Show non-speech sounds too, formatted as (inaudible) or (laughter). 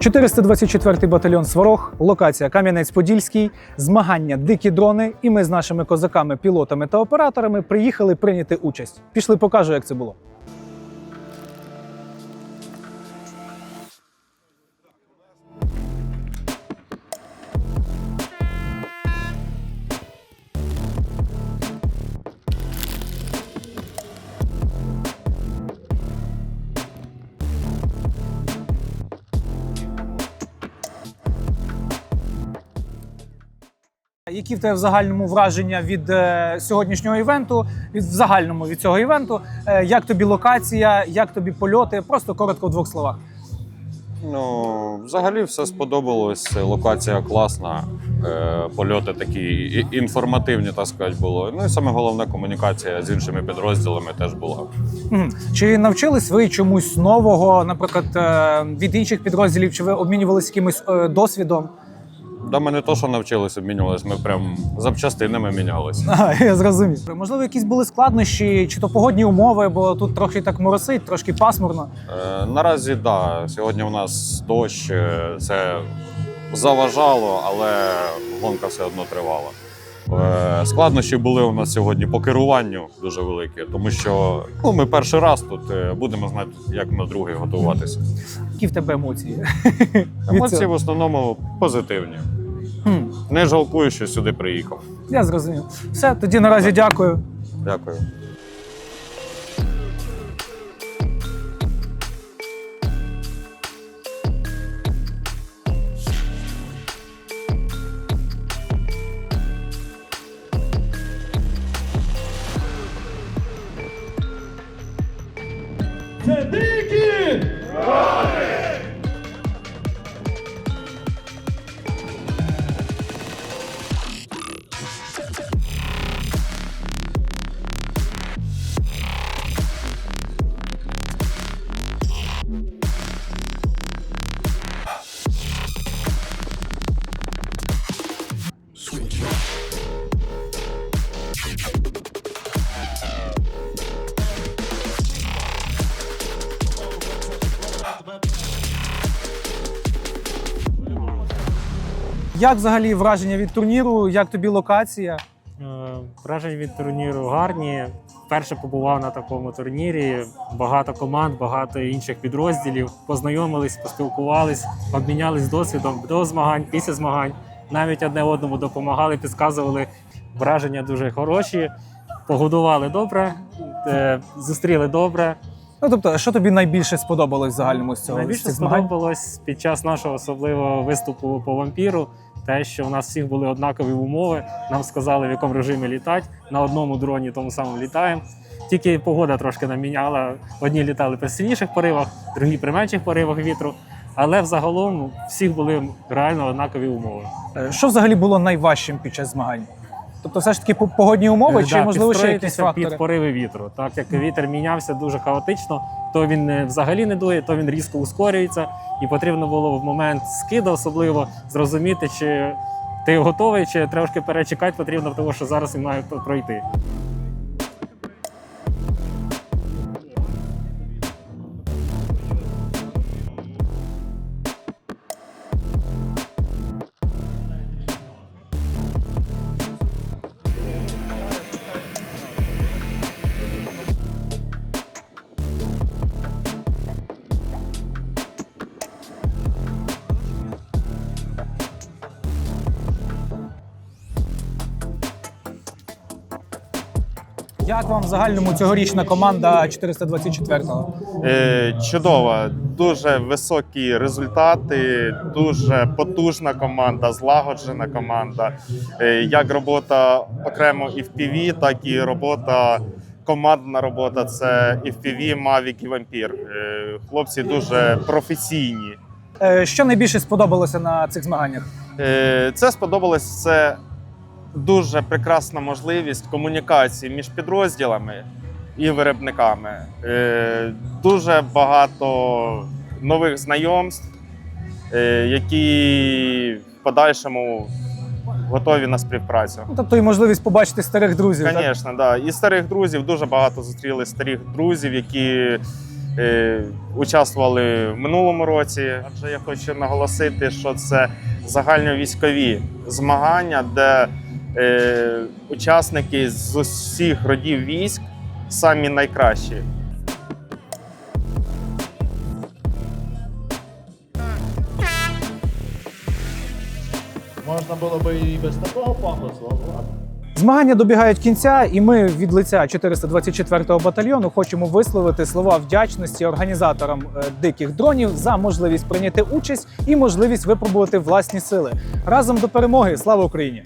424-й батальйон Сварог, локація Кам'янець-Подільський, змагання дикі дрони. І ми з нашими козаками, пілотами та операторами приїхали прийняти участь. Пішли, покажу, як це було. Які в тебе в загальному враження від е, сьогоднішнього івенту, від в загальному від цього івенту? Е, як тобі локація, як тобі польоти? Просто коротко в двох словах. Ну, взагалі все сподобалось. Локація класна, е, польоти такі і- інформативні, так сказати, було. Ну і саме головне комунікація з іншими підрозділами теж була. Мгм. Чи навчились ви чомусь нового, наприклад, е, від інших підрозділів? Чи ви обмінювалися якимось е, досвідом? Да, ми не то, що навчилися, обмінювалися, ми прям запчастинами мінялися. (laughs) Ага, я зрозумів. Можливо, якісь були складнощі, чи то погодні умови, бо тут трохи так моросить, трошки пасмурно. Е, наразі так, да, сьогодні у нас дощ, е, це заважало, але гонка все одно тривала. Е, Складнощі були у нас сьогодні по керуванню дуже великі, тому що ну, ми перший раз тут е, будемо знати, як на другий готуватися. Які в тебе емоції? (laughs) Емоції в основному позитивні. Не жалкую, що сюди приїхав. я зрозумів. Все, тоді наразі дякую. Дякую. Це Як взагалі враження від турніру? Як тобі локація? Е, Враження від турніру гарні. Вперше побував на такому турнірі. Багато команд, багато інших підрозділів. Познайомились, поспілкувались, обмінялись досвідом до змагань, після змагань. Навіть одне одному допомагали, підказували. Враження дуже хороші. Погодували добре, е, зустріли добре. Ну тобто, що тобі найбільше сподобалось в загальному з цього з Найбільше цих змагань? сподобалось під час нашого особливого виступу по вампіру. Те, що у нас всіх були однакові умови. Нам сказали, в якому режимі літати. На одному дроні тому самому літаємо. Тільки погода трошки нам міняла. Одні літали при сильніших поривах, другі при менших поривах вітру. Але взагалом всіх були реально однакові умови. Е, Що взагалі було найважчим під час змагань? Тобто, все ж таки по- погодні умови, Е, чи да, можливо ще якісь фактори? під пориви вітру. Так як вітер мінявся дуже хаотично, то він е, взагалі не дує, то він різко ускорюється, і потрібно було в момент скиду особливо зрозуміти, чи ти готовий, чи трошки перечекати потрібно, тому що зараз він має пройти. Як вам в загальному цьогорічна команда 424-го? Е, Чудова, дуже високі результати, дуже потужна команда, злагоджена команда. Е, Як робота окремо і в PV, так і робота, командна робота це і в PV, Mavic і Vampir. Е, Хлопці дуже професійні. Що найбільше сподобалося на цих змаганнях? Це сподобалось. Це дуже прекрасна можливість комунікації між підрозділами і виробниками. Е, Дуже багато нових знайомств, е, які в подальшому готові на співпрацю. Ну, тобто і можливість побачити старих друзів. так? Звісно, да. І старих друзів дуже багато зустріли старих друзів, які е, участвували в минулому році. Адже я хочу наголосити, що це загальновійськові змагання, де е, учасники з усіх родів військ самі найкращі. Можна було би і без такого пафосу, але. Змагання добігають кінця, і ми від лиця 424-го батальйону хочемо висловити слова вдячності організаторам е, диких дронів за можливість прийняти участь і можливість випробувати власні сили. Разом до перемоги! Слава Україні!